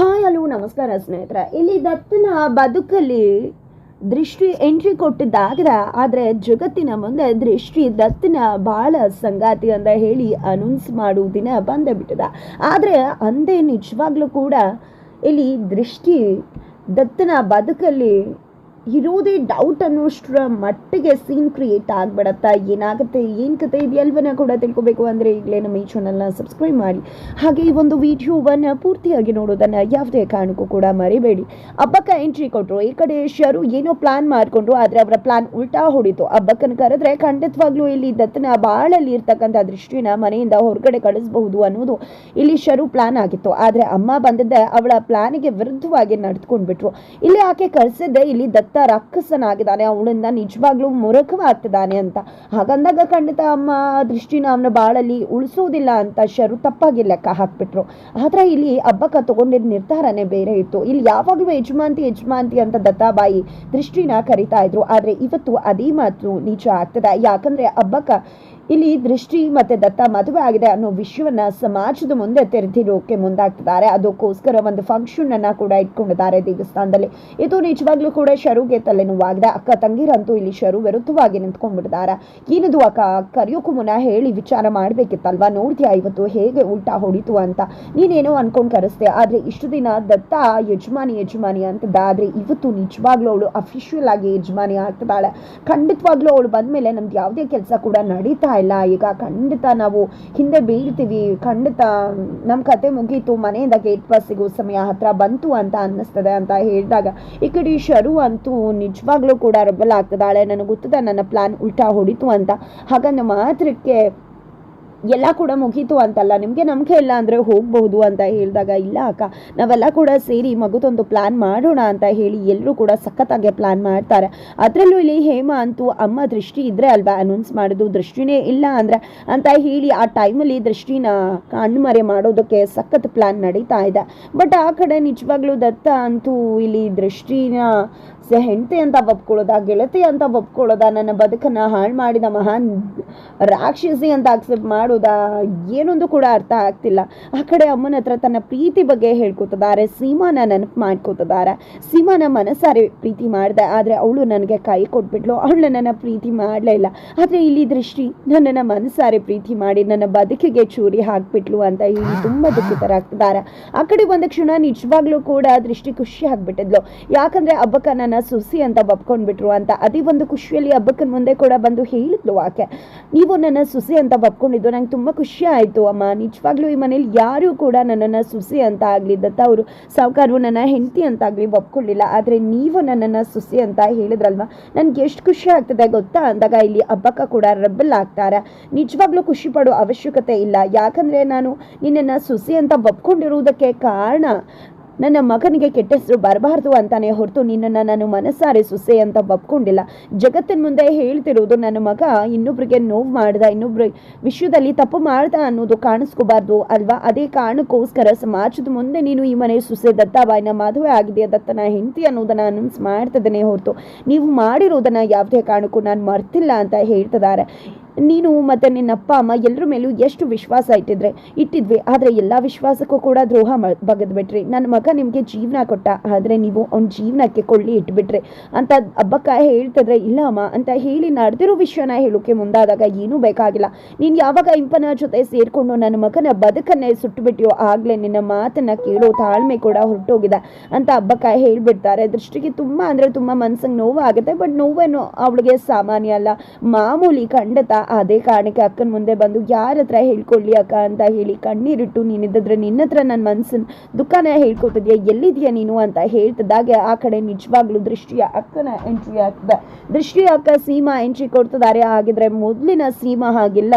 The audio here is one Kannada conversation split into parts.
ಹಾಯ್ ಹಲೋ ನಮಸ್ಕಾರ ಸ್ನೇಹಿತರೆ. ಇಲ್ಲಿ ದತ್ತನ ಬದುಕಲ್ಲಿ ದೃಷ್ಟಿ ಎಂಟ್ರಿ ಕೊಟ್ಟಿದ್ದಾಗಿದೆ. ಆದರೆ ಜಗತ್ತಿನ ಮುಂದೆ ದೃಷ್ಟಿ ದತ್ತನ ಬಾಳ ಸಂಗಾತಿ ಅಂತ ಹೇಳಿ ಅನೌನ್ಸ್ ಮಾಡುವ ದಿನ ಬಂದೇ ಬಿಟ್ಟಿದೆ ಆದರೆ ಅಂದೇ ನಿಜವಾಗ್ಲೂ ಕೂಡ ಇಲ್ಲಿ ದೃಷ್ಟಿ ದತ್ತನ ಬದುಕಲ್ಲಿ ಇರೋದೇ ಡೌಟ್ ಅನ್ನೋಷ್ಟರ ಮಟ್ಟಿಗೆ ಸೀನ್ ಕ್ರಿಯೇಟ್ ಆಗ್ಬಿಡತ್ತಾ ಏನಾಗುತ್ತೆ, ಏನು ಕತೆ ಇದೆಯಲ್ವನ ಕೂಡ ತಿಳ್ಕೊಬೇಕು ಅಂದರೆ ಈಗಲೇ ನಮ್ಮ ಈ ಚಾನಲ್ನ ಸಬ್ಸ್ಕ್ರೈಬ್ ಮಾಡಿ. ಹಾಗೆ ಈ ಒಂದು ವಿಡಿಯೋವನ್ನು ಪೂರ್ತಿಯಾಗಿ ನೋಡೋದನ್ನು ಯಾವುದೇ ಕಾರಣಕ್ಕೂ ಕೂಡ ಮರಿಬೇಡಿ. ಹಬ್ಬಕ್ಕ ಎಂಟ್ರಿ ಕೊಟ್ಟರು ಈ ಕಡೆ ಶರು ಏನೋ ಪ್ಲಾನ್ ಮಾಡಿಕೊಂಡ್ರು, ಆದರೆ ಅವರ ಪ್ಲಾನ್ ಉಲ್ಟಾ ಹೊಡಿತು. ಅಬ್ಬಕ್ಕನ ಕರೆದ್ರೆ ಖಂಡಿತವಾಗ್ಲೂ ಇಲ್ಲಿ ದತ್ತನ ಬಾಳಲ್ಲಿ ಇರ್ತಕ್ಕಂಥ ದೃಷ್ಟಿನ ಮನೆಯಿಂದ ಹೊರಗಡೆ ಕಳಿಸಬಹುದು ಅನ್ನೋದು ಇಲ್ಲಿ ಶರು ಪ್ಲಾನ್ ಆಗಿತ್ತು. ಆದರೆ ಅಮ್ಮ ಬಂದಿದ್ದೆ ಅವಳ ಪ್ಲಾನಿಗೆ ವಿರುದ್ಧವಾಗಿ ನಡೆದುಕೊಂಡ್ಬಿಟ್ರು. ಇಲ್ಲಿ ಆಕೆ ಕಳಿಸಿದ್ದೆ, ಇಲ್ಲಿ ದತ್ತ ರಾಕ್ಷಸನಾಗಿದ್ದಾನೆ. ಅವಳಿಂದ ನಿಜವಾಗ್ಲೂ ಮುರಕವಾಗ್ತಿದ್ದಾನೆ ಅಂತ. ಹಾಗಂದಾಗ ಖಂಡಿತ ಅಮ್ಮ ದೃಷ್ಟಿನ ಅವನ ಬಾಳಲ್ಲಿ ಉಳಿಸೋದಿಲ್ಲ ಅಂತ ಶರು ತಪ್ಪಾಗಿ ಲೆಕ್ಕ ಹಾಕ್ಬಿಟ್ರು. ಆದ್ರೆ ಇಲ್ಲಿ ಹಬ್ಬಕ್ಕ ತಗೊಂಡಿದ್ದ ನಿರ್ಧಾರನೇ ಬೇರೆ ಇತ್ತು. ಇಲ್ಲಿ ಯಾವಾಗಲೂ ಯಜಮಾಂತಿ ಯಜಮಾಂತಿ ಅಂತ ದತ್ತಾಬಾಯಿ ದೃಷ್ಟಿನ ಕರಿತಾ ಇದ್ರು. ಆದ್ರೆ ಇವತ್ತು ಅದೇ ಮಾತು ನಿಜ ಆಗ್ತದೆ. ಯಾಕಂದ್ರೆ ಹಬ್ಬಕ್ಕ ಇಲ್ಲಿ ದೃಷ್ಟಿ ಮತ್ತೆ ದತ್ತ ಮದುವೆ ಆಗಿದೆ ಅನ್ನೋ ವಿಷಯವನ್ನ ಸಮಾಜದ ಮುಂದೆ ತೆರೆದಿರೋಕೆ ಮುಂದಾಗ್ತಿದ್ದಾರೆ. ಅದಕ್ಕೋಸ್ಕರ ಒಂದು ಫಂಕ್ಷನ್ ಅನ್ನ ಕೂಡ ಇಟ್ಕೊಂಡಿದ್ದಾರೆ ದೇವಸ್ಥಾನದಲ್ಲಿ. ಇದು ನಿಜವಾಗ್ಲೂ ಕೂಡ ಶರುಗೆ ತಲೆನೋವಾಗಿದೆ. ಅಕ್ಕ ತಂಗಿರಂತೂ ಇಲ್ಲಿ ಶರು ವಿರುದ್ಧವಾಗಿ ನಿಂತ್ಕೊಂಡ್ಬಿಡ್ತಾರೆ ಏನದು ಅಕ್ಕ? ಕರೆಯೋಕು ಮುನ್ನ ಹೇಳಿ ವಿಚಾರ ಮಾಡ್ಬೇಕಿತ್ತಲ್ವಾ? ನೋಡ್ತೀಯಾ ಇವತ್ತು ಹೇಗೆ ಉಲ್ಟಾ ಹೊಡಿತು ಅಂತ? ನೀನೇನೋ ಅನ್ಕೊಂಡ್ ಕರೆಸ್ದೆ. ಆದ್ರೆ ಇಷ್ಟು ದಿನ ದತ್ತ ಯಜಮಾನಿ ಯಜಮಾನಿ ಅಂತ ಆದ್ರೆ ಇವತ್ತು ನಿಜವಾಗ್ಲೂ ಅವಳು ಅಫಿಷಿಯಲ್ ಆಗಿ ಯಜಮಾನಿ ಆಗ್ತಿದ್ದಾಳೆ. ಖಂಡಿತವಾಗ್ಲೂ ಅವಳು ಬಂದ್ಮೇಲೆ ನಮ್ದು ಯಾವುದೇ ಕೆಲಸ ಕೂಡ ನಡೀತಾ ಇಲ್ಲ. ಈಗ ಖಂಡಿತ ನಾವು ಹಿಂದೆ ಬೀಳ್ತೀವಿ. ಖಂಡಿತ ನಮ್ಮ ಕತೆ ಮುಗೀತು. ಮನೆಯಿಂದ ಗೇಟ್ ಪಾಸ್ ಸಿಗೋ ಸಮಯ ಹತ್ರ ಬಂತು ಅಂತ ಅನ್ನಿಸ್ತದೆ ಅಂತ ಹೇಳಿದಾಗ, ಈ ಕಡೆ ಶರು ಅಂತೂ ನಿಜವಾಗ್ಲೂ ಕೂಡ ರಬ್ಬಲ್ ಆಗ್ತದಾಳೆ ನನಗೆ ಗೊತ್ತದೆ ನನ್ನ ಪ್ಲಾನ್ ಉಲ್ಟಾ ಹೊಡಿತು ಅಂತ. ಹಾಗಂದ ಮಾತ್ರಕ್ಕೆ ಎಲ್ಲ ಕೂಡ ಮುಗೀತು ಅಂತಲ್ಲ, ನಿಮಗೆ ನಂಬಿಕೆ ಇಲ್ಲ ಅಂದರೆ ಹೋಗಬಹುದು ಅಂತ ಹೇಳಿದಾಗ, ಇಲ್ಲ ಅಕ್ಕ, ನಾವೆಲ್ಲ ಕೂಡ ಸೇರಿ ಮಗುದೊಂದು ಪ್ಲಾನ್ ಮಾಡೋಣ ಅಂತ ಹೇಳಿ ಎಲ್ಲರೂ ಕೂಡ ಸಖತ್ತಾಗೆ ಪ್ಲಾನ್ ಮಾಡ್ತಾರೆ. ಅದರಲ್ಲೂ ಇಲ್ಲಿ ಹೇಮ ಅಂತೂ ಅಮ್ಮ ದೃಷ್ಟಿ ಇದ್ರೆ ಅಲ್ವಾ ಅನೌನ್ಸ್ ಮಾಡೋದು? ದೃಷ್ಟಿನೇ ಇಲ್ಲ ಅಂದರೆ ಅಂತ ಹೇಳಿ ಆ ಟೈಮಲ್ಲಿ ದೃಷ್ಟಿನ ಕಣ್ಮರೆ ಮಾಡೋದಕ್ಕೆ ಸಖತ್ ಪ್ಲಾನ್ ನಡೀತಾ ಇದೆ. ಬಟ್ ಆ ಕಡೆ ನಿಜವಾಗ್ಲೂ ದತ್ತ ಅಂತೂ ಇಲ್ಲಿ ದೃಷ್ಟಿನ ಹೆಂಡತಿ ಅಂತ ಒಪ್ಕೊಳ್ಳೋದ, ಗೆಳತಿ ಅಂತ ಒಪ್ಕೊಳ್ಳೋದ, ನನ್ನ ಬದುಕನ್ನು ಹಾಳು ಮಾಡಿದ ಮಹಾನ್ ರಾಕ್ಷಸಿ ಅಂತ ಅಕ್ಸೆಪ್ಟ್ ಮಾಡೋದಾ? ಏನೊಂದು ಕೂಡ ಅರ್ಥ ಆಗ್ತಿಲ್ಲ. ಆ ಕಡೆ ಅಮ್ಮನ ಹತ್ರ ತನ್ನ ಪ್ರೀತಿ ಬಗ್ಗೆ ಹೇಳ್ಕೊತಿದ್ದಾರೆ. ಸೀಮಾನ ನೆನಪು ಮಾಡ್ಕೋತಿದ್ದಾರೆ. ಸೀಮಾನ ಮನಸ್ಸಾರೆ ಪ್ರೀತಿ ಮಾಡಿದೆ. ಆದರೆ ಅವಳು ನನಗೆ ಕೈ ಕೊಟ್ಬಿಟ್ಲು. ಅವಳು ನನ್ನ ಪ್ರೀತಿ ಮಾಡಲೇ ಇಲ್ಲ. ಆದರೆ ಇಲ್ಲಿ ದೃಷ್ಟಿ ನನ್ನನ್ನು ಮನಸ್ಸಾರೆ ಪ್ರೀತಿ ಮಾಡಿ ನನ್ನ ಬದುಕಿಗೆ ಚೂರಿ ಹಾಕ್ಬಿಟ್ಲು ಅಂತ ಹೇಳಿ ತುಂಬ ದುಃಖಿತರಾಗ್ತಿದ್ದಾರೆ. ಆ ಕಡೆ ಒಂದು ಕ್ಷಣ ನಿಜವಾಗ್ಲೂ ಕೂಡ ದೃಷ್ಟಿ ಖುಷಿ ಆಗ್ಬಿಟ್ಟಿದ್ಲು. ಯಾಕಂದ್ರೆ ಹಬ್ಬಕ್ಕ ನನ್ನ ಸುಸಿ ಅಂತ ಬಪ್ಕೊಂಡ್ಬಿಟ್ರು ಅಂತ. ಅದೇ ಒಂದು ಖುಷಿಯಲ್ಲಿ ಹಬ್ಬಕ್ಕನ ಮುಂದೆ ಕೂಡ ಬಂದು ಹೇಳಿದ್ಲು ಆಕೆ. ನೀವು ನನ್ನ ಸುಸಿ ಅಂತ ಒಪ್ಕೊಂಡಿದ್ದು ನಂಗೆ ತುಂಬ ಖುಷಿ ಆಯಿತು, ಅಮ್ಮ. ನಿಜವಾಗ್ಲೂ ಈ ಮನೇಲಿ ಯಾರೂ ಕೂಡ ನನ್ನನ್ನು ಸುಸಿ ಅಂತ ಆಗಲಿ, ದತ್ತ ಅವರು, ಸಾವುಕಾರರು ನನ್ನ ಹೆಂಡತಿ ಅಂತಾಗಲಿ ಒಪ್ಕೊಳ್ಳಿಲ್ಲ. ಆದರೆ ನೀವು ನನ್ನನ್ನು ಸುಸಿ ಅಂತ ಹೇಳಿದ್ರಲ್ವಾ? ನನಗೆ ಎಷ್ಟು ಖುಷಿ ಆಗ್ತದೆ ಗೊತ್ತಾ? ಅಂದಾಗ ಇಲ್ಲಿ ಹಬ್ಬಕ್ಕ ಕೂಡ ರಬ್ಬಲ್ ಆಗ್ತಾರೆ. ನಿಜವಾಗ್ಲೂ ಖುಷಿ ಪಡೋ ಅವಶ್ಯಕತೆ ಇಲ್ಲ. ಯಾಕಂದರೆ ನಾನು ನಿನ್ನನ್ನು ಸುಸಿ ಅಂತ ಒಪ್ಕೊಂಡಿರುವುದಕ್ಕೆ ಕಾರಣ ನನ್ನ ಮಗನಿಗೆ ಕೆಟ್ಟ ಹೆಸರು ಬರಬಾರ್ದು ಅಂತಾನೆ ಹೊರತು ನಿನ್ನನ್ನು ನಾನು ಮನಸ್ಸಾರೆ ಸುಸೆ ಅಂತ ಒಪ್ಕೊಂಡಿಲ್ಲ ಜಗತ್ತಿನ ಮುಂದೆ ಹೇಳ್ತಿರೋದು ನನ್ನ ಮಗ ಇನ್ನೊಬ್ರಿಗೆ ನೋವು ಮಾಡ್ದ, ಇನ್ನೊಬ್ರ ವಿಷಯದಲ್ಲಿ ತಪ್ಪು ಮಾಡ್ದ ಅನ್ನೋದು ಕಾಣಿಸ್ಕೋಬಾರ್ದು ಅಲ್ವಾ? ಅದೇ ಕಾರಣಕ್ಕೋಸ್ಕರ ಸಮಾಜದ ಮುಂದೆ ನೀನು ಈ ಮನೆ ಸುಸೆ, ದತ್ತಾಬಾಯಿನ ಮದುವೆ ಆಗಿದೆ ದತ್ತನ ಹೆಂಡತಿ ಅನ್ನೋದನ್ನ ಅನೌನ್ಸ್ ಮಾಡ್ತಿದ್ದೇನೆ ಹೊರತು. ನೀವು ಮಾಡಿರೋದನ್ನ ಯಾವುದೇ ಕಾರಣಕ್ಕೂ ನಾನು ಮರ್ತಿಲ್ಲ ಅಂತ ಹೇಳ್ತಿದ್ದಾರೆ. ನೀನು ಮತ್ತು ನಿನ್ನ ಅಪ್ಪ ಅಮ್ಮ ಎಲ್ಲರ ಮೇಲೂ ಎಷ್ಟು ವಿಶ್ವಾಸ ಇಟ್ಟಿದ್ರೆ? ಇಟ್ಟಿದ್ವಿ, ಆದರೆ ಎಲ್ಲ ವಿಶ್ವಾಸಕ್ಕೂ ಕೂಡ ದ್ರೋಹ ಮ, ಬಗೆದ್ಬಿಟ್ರಿ. ನನ್ನ ಮಗ ನಿಮಗೆ ಜೀವನ ಕೊಟ್ಟ, ಆದರೆ ನೀವು ಅವ್ನ ಜೀವನಕ್ಕೆ ಕೊಳ್ಳಿ ಇಟ್ಬಿಟ್ರಿ. ಅಂತ ಹಬ್ಬಕ್ಕ ಹೇಳ್ತಿದ್ರೆ, ಇಲ್ಲ ಅಮ್ಮ, ಅಂತ ಹೇಳಿ ನಡೆದಿರೋ ವಿಷಯನ ಹೇಳೋಕೆ ಮುಂದಾದಾಗ ಏನೂ ಬೇಕಾಗಿಲ್ಲ. ನೀನು ಯಾವಾಗ ಇಂಪನ ಜೊತೆ ಸೇರಿಕೊಂಡು ನನ್ನ ಮಗನ ಬದುಕನ್ನೇ ಸುಟ್ಟುಬಿಟ್ಟಿಯೋ ಆಗಲೇ ನಿನ್ನ ಮಾತನ್ನು ಕೇಳೋ ತಾಳ್ಮೆ ಕೂಡ ಹೊರಟೋಗಿದೆ ಅಂತ ಹಬ್ಬಕ್ಕ ಹೇಳ್ಬಿಡ್ತಾರೆ. ದೃಷ್ಟಿಗೆ ತುಂಬ ಅಂದರೆ ತುಂಬ ಮನ್ಸಿಗೆ ನೋವು ಆಗುತ್ತೆ ಬಟ್ ನೋವೇನು ಅವಳಿಗೆ ಸಾಮಾನ್ಯ ಅಲ್ಲ. ಮಾಮೂಲಿ ಖಂಡಿತ ಅದೇ ಕಾರಣಕ್ಕೆ ಅಕ್ಕನ ಮುಂದೆ ಬಂದು, ಯಾರ ಹತ್ರ ಹೇಳ್ಕೊಳ್ಳಿ ಅಕ್ಕ ಅಂತ ಹೇಳಿ, ಕಣ್ಣೀರಿಟ್ಟು ನೀನಿದ್ದಿದ್ರೆ ನಿನ್ನ ಹತ್ರ ನನ್ನ ಮನಸ್ಸನ್ನ ದುಃಖನ ಹೇಳ್ಕೊತಿದ್ಯಾ, ಎಲ್ಲಿದ್ಯಾ ನೀನು? ಅಂತ ಹೇಳ್ತಿದ್ದಾಗೆ ಆ ಕಡೆ ನಿಜವಾಗ್ಲೂ ದೃಷ್ಟಿಯ ಅಕ್ಕನ ಎಂಟ್ರಿ ಆಗ್ತದೆ. ದೃಷ್ಟಿಯ ಅಕ್ಕ ಸೀಮಾ ಎಂಟ್ರಿ ಕೊಡ್ತಿದ್ದಾರೆ. ಹಾಗಿದ್ರೆ ಮೊದಲಿನ ಸೀಮಾ ಹಾಗಿಲ್ಲ.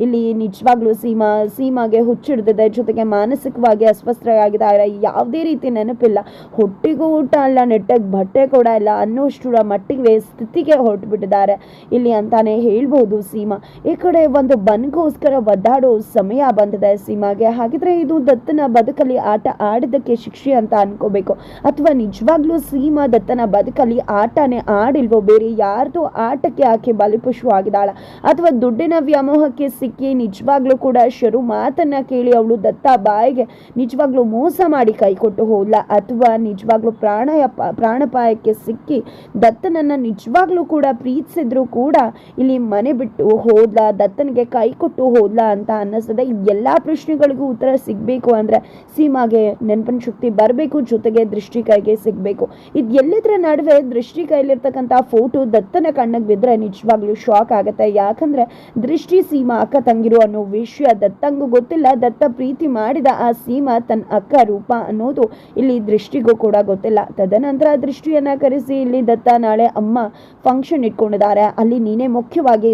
ಇಲ್ಲಿ ನಿಜವಾಗ್ಲೂ ಸೀಮಾ, ಸೀಮಾಗೆ ಹುಚ್ಚಿಡ್ದಿದೆ. ಜೊತೆಗೆ ಮಾನಸಿಕವಾಗಿ ಅಸ್ವಸ್ಥರಾಗಿದ್ದಾರೆ. ಯಾವುದೇ ರೀತಿ ನೆನಪಿಲ್ಲ. ಹೊಟ್ಟಿಗೂ ಊಟ ಅಲ್ಲ, ನೆಟ್ಟಗೆ ಬಟ್ಟೆ ಕೂಡ ಇಲ್ಲ ಅನ್ನೋಷ್ಟರ ಮಟ್ಟಿಗೆ ಸ್ಥಿತಿಗೆ ಹೊರಟುಬಿಟ್ಟಿದ್ದಾರೆ. ಇಲ್ಲಿ ಅಂತಾನೆ ಹೇಳ್ಬೋದು, ಸೀಮಾ ಸೀಮಾ. ಈ ಕಡೆ ಒಂದು ಬನ್ಗೋಸ್ಕರ ಒದ್ದಾಡೋ ಸಮಯ ಬಂದಿದೆ ಸೀಮಾಗೆ. ಹಾಗಿದ್ರೆ ಇದು ದತ್ತನ ಬದುಕಲ್ಲಿ ಆಟ ಆಡಿದ್ದಕ್ಕೆ ಶಿಕ್ಷೆ ಅಂತ ಅನ್ಕೋಬೇಕು. ಅಥವಾ ನಿಜವಾಗ್ಲೂ ಸೀಮಾ ದತ್ತನ ಬದುಕಲ್ಲಿ ಆಟನೇ ಆಡಿಲ್ವೋ ಬೇರೆ? ಯಾರ್ದೋ ಆಟಕ್ಕೆ ಆಕೆ ಬಲಿಪುಷು ಆಗಿದಾಳ ಅಥವಾ ದುಡ್ಡಿನ ವ್ಯಾಮೋಹಕ್ಕೆ ಸಿಕ್ಕಿ ನಿಜವಾಗ್ಲೂ ಕೂಡ ಶರು ಮಾತನ್ನ ಕೇಳಿ ಅವಳು ದತ್ತ ಬಾಯಿಗೆ ನಿಜವಾಗ್ಲೂ ಮೋಸ ಮಾಡಿ ಕೈ ಕೊಟ್ಟು ಹೋಗ್ಲ ಅಥವಾ ನಿಜವಾಗ್ಲೂ ಪ್ರಾಣಯ ಪ್ರಾಣಪಾಯಕ್ಕೆ ಸಿಕ್ಕಿ ದತ್ತನನ್ನ ನಿಜವಾಗ್ಲೂ ಕೂಡ ಪ್ರೀತಿಸಿದ್ರು ಕೂಡ ಇಲ್ಲಿ ಮನೆ ಬಿಟ್ಟು ಹೋದ್ಲ, ದತ್ತನಿಗೆ ಕೈ ಕೊಟ್ಟು ಹೋದ್ಲ ಅಂತ ಅನ್ನಿಸ್ತದೆ. ಎಲ್ಲಾ ಪ್ರಶ್ನೆಗಳಿಗೂ ಉತ್ತರ ಸಿಗಬೇಕು ಅಂದ್ರೆ ಸೀಮಾಗೆ ನೆನಪಿನ ಶಕ್ತಿ ಬರಬೇಕು, ಜೊತೆಗೆ ದೃಷ್ಟಿ ಕೈಗೆ ಸಿಗಬೇಕು. ಇದು ಎಲ್ಲದರ ನಡುವೆ ದೃಷ್ಟಿ ಕೈಲಿರ್ತಕ್ಕಂಥ ಫೋಟೋ ದತ್ತನ ಕಣ್ಣಿಗೆ ಬಿದ್ದರೆ ನಿಜವಾಗ್ಲೂ ಶಾಕ್ ಆಗುತ್ತೆ. ಯಾಕಂದರೆ ದೃಷ್ಟಿ ಸೀಮಾ ಅಕ್ಕ ತಂಗಿರು ಅನ್ನೋ ವಿಷಯ ದತ್ತಂಗೂ ಗೊತ್ತಿಲ್ಲ. ದತ್ತ ಪ್ರೀತಿ ಮಾಡಿದ ಆ ಸೀಮಾ ತನ್ನ ಅಕ್ಕ ರೂಪ ಅನ್ನೋದು ಇಲ್ಲಿ ದೃಷ್ಟಿಗೂ ಕೂಡ ಗೊತ್ತಿಲ್ಲ. ತದನಂತರ ದೃಷ್ಟಿಯನ್ನ ಕರೆಸಿ ಇಲ್ಲಿ ದತ್ತ ನಾಳೆ ಅಮ್ಮ ಫಂಕ್ಷನ್ ಇಟ್ಕೊಂಡಿದ್ದಾರೆ. ಅಲ್ಲಿ ನೀನೇ ಮುಖ್ಯವಾಗಿ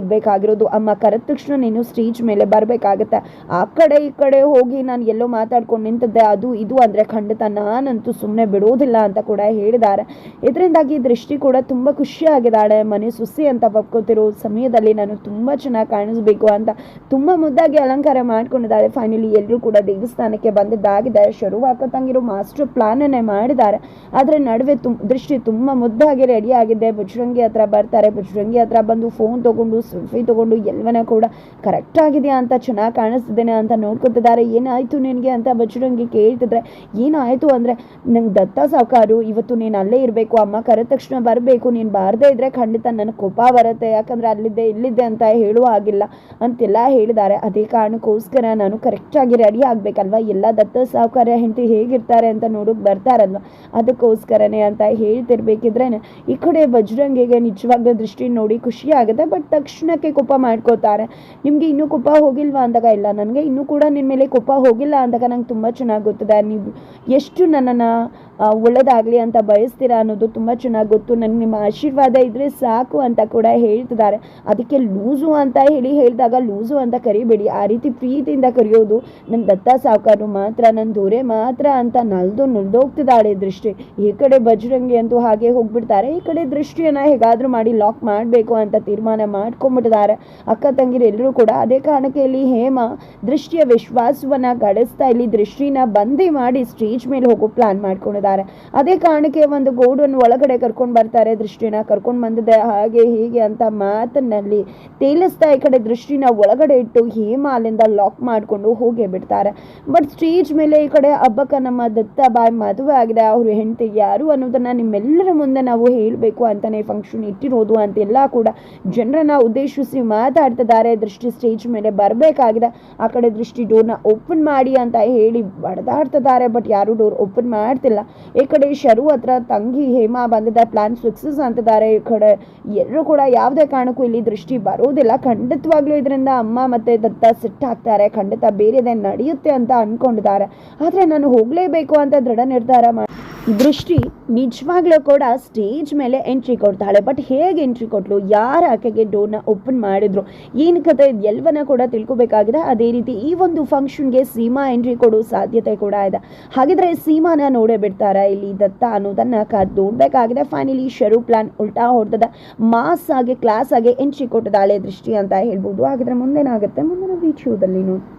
ಇರಬೇಕಾಗಿರೋದು ಅಮ್ಮ ಕರೆದ ತಕ್ಷಣ ನೀನು ಸ್ಟೇಜ್ ಮೇಲೆ ಬರಬೇಕಾಗತ್ತೆ. ಆ ಕಡೆ ಈ ಕಡೆ ಹೋಗಿ ನಾನು ಎಲ್ಲೋ ಮಾತಾಡ್ಕೊಂಡು ನಿಂತಿದ್ದೆ. ಅದು ಇದು ಅಂದರೆ ಖಂಡಿತ ನಾನಂತೂ ಸುಮ್ಮನೆ ಬಿಡೋದಿಲ್ಲ ಅಂತ ಕೂಡ ಹೇಳಿದ್ದಾರೆ. ಇದರಿಂದಾಗಿ ದೃಷ್ಟಿ ಕೂಡ ತುಂಬ ಖುಷಿಯಾಗಿದ್ದಾಳೆ. ಮನೆ ಸುಸಿ ಅಂತ ಒಪ್ಕೋತಿರೋ ಸಮಯದಲ್ಲಿ ನಾನು ತುಂಬ ಚೆನ್ನಾಗಿ ಕಾಣಿಸ್ಬೇಕು ಅಂತ ತುಂಬ ಮುದ್ದಾಗಿ ಅಲಂಕಾರ ಮಾಡ್ಕೊಂಡಿದ್ದಾಳೆ. ಫೈನಲಿ ಎಲ್ಲರೂ ಕೂಡ ದೇವಸ್ಥಾನಕ್ಕೆ ಬಂದಿದ್ದಾಗಿದೆ. ಶುರು ತಂಗಿರೋ ಮಾಸ್ಟರ್ ಪ್ಲಾನನ್ನೇ ಮಾಡಿದ್ದಾರೆ. ಆದರೆ ನಡುವೆ ತುಂ ದೃಷ್ಟಿ ತುಂಬ ಮುದ್ದಾಗಿ ರೆಡಿ ಆಗಿದೆ. ಬಜರಂಗಿ ಹತ್ರ ಬರ್ತಾರೆ. ಬಜರಂಗಿ ಹತ್ರ ಬಂದು ಫೋನ್ ತಗೊಂಡು ಸೆಲ್ಫಿ ತಗೊಂಡು ಎಲ್ಲವನ್ನ ಕೂಡ ಕರೆಕ್ಟ್ ಆಗಿದೆಯಾ ಅಂತ ಚೆನ್ನಾಗಿ ಕಾಣಿಸ್ತಿದ್ದೇನೆ ಅಂತ ನೋಡ್ಕೊತಿದ್ದಾರೆ. ಏನಾಯ್ತು ನಿನಗೆ ಅಂತ ಬಚ್ಚಿಡಂಗೆ ಕೇಳ್ತಿದ್ರೆ, ಏನಾಯ್ತು ಅಂದ್ರೆ, ನಂಗೆ ದತ್ತ ಸಾವುಕಾರು, ಇವತ್ತು ನೀನು ಅಲ್ಲೇ ಇರಬೇಕು, ಅಮ್ಮ ಕರೆದ ತಕ್ಷಣ ಬರಬೇಕು, ನೀನು ಬಾರದೇ ಇದ್ರೆ ಖಂಡಿತ ನನಗೆ ಕೋಪ ಬರುತ್ತೆ, ಯಾಕಂದ್ರೆ ಅಲ್ಲಿದ್ದೆ ಇಲ್ಲಿದ್ದೆ ಅಂತ ಹೇಳುವ ಆಗಿಲ್ಲ ಅಂತೆಲ್ಲ ಹೇಳಿದ್ದಾರೆ. ಅದೇ ಕಾರಣಕ್ಕೋಸ್ಕರ ನಾನು ಕರೆಕ್ಟಾಗಿ ರೆಡಿ ಆಗ್ಬೇಕಲ್ವಾ? ಎಲ್ಲ ದತ್ತ ಸಾವುಕಾರ ಹೆಂಡತಿ ಹೇಗಿರ್ತಾರೆ ಅಂತ ನೋಡೋಕೆ ಬರ್ತಾರಲ್ವ? ಅದಕ್ಕೋಸ್ಕರನೇ ಅಂತ ಹೇಳ್ತಿರ್ಬೇಕಿದ್ರೆ ಈ ಕಡೆ ಬಜರಂಗಿಗೆ ನಿಜವಾಗ್ಲೂ ದೃಷ್ಟಿ ನೋಡಿ ಖುಷಿ ಆಗುತ್ತೆ, ಬಟ್ ತಕ್ಷಣಕ್ಕೆ ಕೋಪ ಮಾಡ್ಕೋತಾರೆ. ನಿಮಗೆ ಇನ್ನೂ ಕೋಪ ಹೋಗಿಲ್ವಾ ಅಂದಾಗ ಇಲ್ಲ. ನನಗೆ ಇನ್ನೂ ಕೂಡ ನಿನ್ನ ಮೇಲೆ ಕೋಪ ಹೋಗಿಲ್ಲ ಅಂದಾಗ ನಂಗೆ ತುಂಬ ಚೆನ್ನಾಗಿ ಗೊತ್ತಿದೆ ನೀವು ಎಷ್ಟು ನನ್ನನ್ನು ಒಳ್ಳೇದಾಗಲಿ ಅಂತ ಬಯಸ್ತೀರಾ ಅನ್ನೋದು ತುಂಬ ಚೆನ್ನಾಗಿ ಗೊತ್ತು. ನನಗೆ ನಿಮ್ಮ ಆಶೀರ್ವಾದ ಇದ್ದರೆ ಸಾಕು ಅಂತ ಕೂಡ ಹೇಳ್ತಿದ್ದಾರೆ. ಅದಕ್ಕೆ ಲೂಸು ಅಂತ ಹೇಳಿ ಹೇಳಿದಾಗ ಲೂಸು ಅಂತ ಕರಿಬೇಡಿ. ಆ ರೀತಿ ಪ್ರೀತಿಯಿಂದ ಕರೆಯೋದು ನನ್ನ ದತ್ತ ಸಾವುಕಾರರು ಮಾತ್ರ ನನ್ನ ದೊರೆ ಮಾತ್ರ ಅಂತ ನಲ್ದು ನುಲ್ದೋಗ್ತಿದ್ದಾಳೆ ದೃಷ್ಟಿ. ಈ ಕಡೆ ಬಜರಂಗಿ ಅಂತೂ ಹಾಗೆ ಹೋಗ್ಬಿಡ್ತಾರೆ, ಈ ಕಡೆ ದೃಷ್ಟಿಯನ್ನು ಹೇಗಾದರೂ ಮಾಡಿ ಲಾಕ್ ಮಾಡಬೇಕು ಅಂತ ತೀರ್ಮಾನ ಮಾಡ್ಕೊಂಡ್ಬಿಟ್ಟಿದ್ದಾರೆ ಅಕ್ಕ ತಂಗಿರು ಎಲ್ಲರೂ ಕೂಡ ಅದೇ ಕಾರಣಕ್ಕೆ ಇಲ್ಲಿ ಹೇಮ ದೃಷ್ಟಿಯ ವಿಶ್ವಾಸವನ್ನ ಗಳಿಸ್ತಾ ಇಲ್ಲಿ ದೃಷ್ಟಿನ ಬಂದಿ ಮಾಡಿ ಸ್ಟೇಜ್ ಮೇಲೆ ಹೋಗೋ ಪ್ಲಾನ್ ಮಾಡ್ಕೊಂಡಿದ್ದಾರೆ ಅದೇ ಕಾರಣಕ್ಕೆ ಒಂದು ಗೌಡನ್ನು ಒಳಗಡೆ ಕರ್ಕೊಂಡು ಬರ್ತಾರೆ ದೃಷ್ಟಿನ. ಕರ್ಕೊಂಡು ಬಂದಿದೆ ಹಾಗೆ ಹೀಗೆ ಅಂತ ಮಾತಿನಲ್ಲಿ ತೇಲಿಸ್ತಾ ಈ ಕಡೆ ದೃಷ್ಟಿನ ಒಳಗಡೆ ಇಟ್ಟು ಹೇಮಾಲಿಂದ ಲಾಕ್ ಮಾಡಿಕೊಂಡು ಹೋಗೇ ಬಿಡ್ತಾರೆ. ಬಟ್ ಸ್ಟೇಜ್ ಮೇಲೆ ಈ ಕಡೆ ಹಬ್ಬಕ್ಕ ನಮ್ಮ ದತ್ತ ಬಾಯಿ ಮದುವೆ ಆಗಿದೆ. ಅವರು ಹೆಂಡತಿ ಯಾರು ಅನ್ನೋದನ್ನ ನಿಮ್ಮೆಲ್ಲರ ಮುಂದೆ ನಾವು ಹೇಳಬೇಕು ಅಂತಾನೆ ಫಂಕ್ಷನ್ ಇಟ್ಟಿರೋದು ಅಂತೆಲ್ಲ ಕೂಡ ಜನರನ್ನ ಉದ್ದೇಶಿಸಿ ಮಾತಾಡ್ತಿದ್ದಾರೆ. ದೃಷ್ಟಿ ಸ್ಟೇಜ್ ಮೇಲೆ ಬರಬೇಕಾಗಿದೆ. ಆ ಕಡೆ ದೃಷ್ಟಿ ಡೋರ್ನ ಓಪನ್ ಮಾಡಿ ಅಂತ ಹೇಳಿ ಬಡದಾಡ್ತಿದ್ದಾರೆ. ಬಟ್ ಯಾರು ಡೋರ್ ಓಪನ್ ಮಾಡ್ತಿಲ್ಲ. ಈ ಕಡೆ ಶರು ಹತ್ರ ತಂಗಿ ಹೇಮಾ ಬಂದಿದ್ದ ಪ್ಲಾನ್ ಸಕ್ಸಸ್ ಅಂತಿದ್ದಾರೆ. ಈ ಕಡೆ ಎಲ್ಲರೂ ಕೂಡ ಯಾವುದೇ ಕಾರಣಕ್ಕೂ ಇಲ್ಲಿ ದೃಷ್ಟಿ ಬರೋದಿಲ್ಲ ಖಂಡಿತವಾಗ್ಲೂ ಇದರಿಂದ ಅಮ್ಮ ಮತ್ತೆ ದತ್ತ ಸಿಟ್ಟಾಗ್ತಾರೆ ಖಂಡಿತ ಬೇರೆದೇ ನಡೆಯುತ್ತೆ ಅಂತ ಅನ್ಕೊಂಡಿದ್ದಾರೆ. ಆದರೆ ನಾನು ಹೋಗಲೇಬೇಕು ಅಂತ ದೃಢ ನಿರ್ಧಾರ ದೃಷ್ಟಿ ನಿಜವಾಗ್ಲೂ ಕೂಡ ಸ್ಟೇಜ್ ಮೇಲೆ ಎಂಟ್ರಿ ಕೊಡ್ತಾಳೆ. ಬಟ್ ಹೇಗೆ ಎಂಟ್ರಿ ಕೊಟ್ಲು? ಯಾರು ಆಕೆಗೆ ಡೋರ್ನ ಓಪನ್ ಮಾಡಿದ್ರು? ಏನು ಕತೆ ಎಲ್ಲವನ್ನ ಕೂಡ ತಿಳ್ಕೊಬೇಕಾಗಿದೆ. ಅದೇ ರೀತಿ ಈ ಒಂದು ಫಂಕ್ಷನ್ಗೆ ಸೀಮಾ ಎಂಟ್ರಿ ಕೊಡೋ ಸಾಧ್ಯತೆ ಕೂಡ ಇದೆ. ಹಾಗಿದ್ರೆ ಸೀಮಾನ ನೋಡೇ ಬಿಡ್ತಾರ? ಇಲ್ಲಿ ದತ್ತ ಅನ್ನೋದನ್ನ ಕಾದ್ ಫೈನಲಿ ಶರು ಪ್ಲಾನ್ ಉಲ್ಟಾ ಹೊಡೆದ ಮಾಸ್ ಆಗಿ ಕ್ಲಾಸ್ ಆಗಿ ಎಂಟ್ರಿ ಕೊಟ್ಟದಾಳೆ ದೃಷ್ಟಿ ಅಂತ ಹೇಳ್ಬೋದು. ಹಾಗಿದ್ರೆ ಮುಂದೇನಾಗುತ್ತೆ? ಮುಂದಿನ ವಿಡಿಯೋದಲ್ಲಿ ನೋಡಿ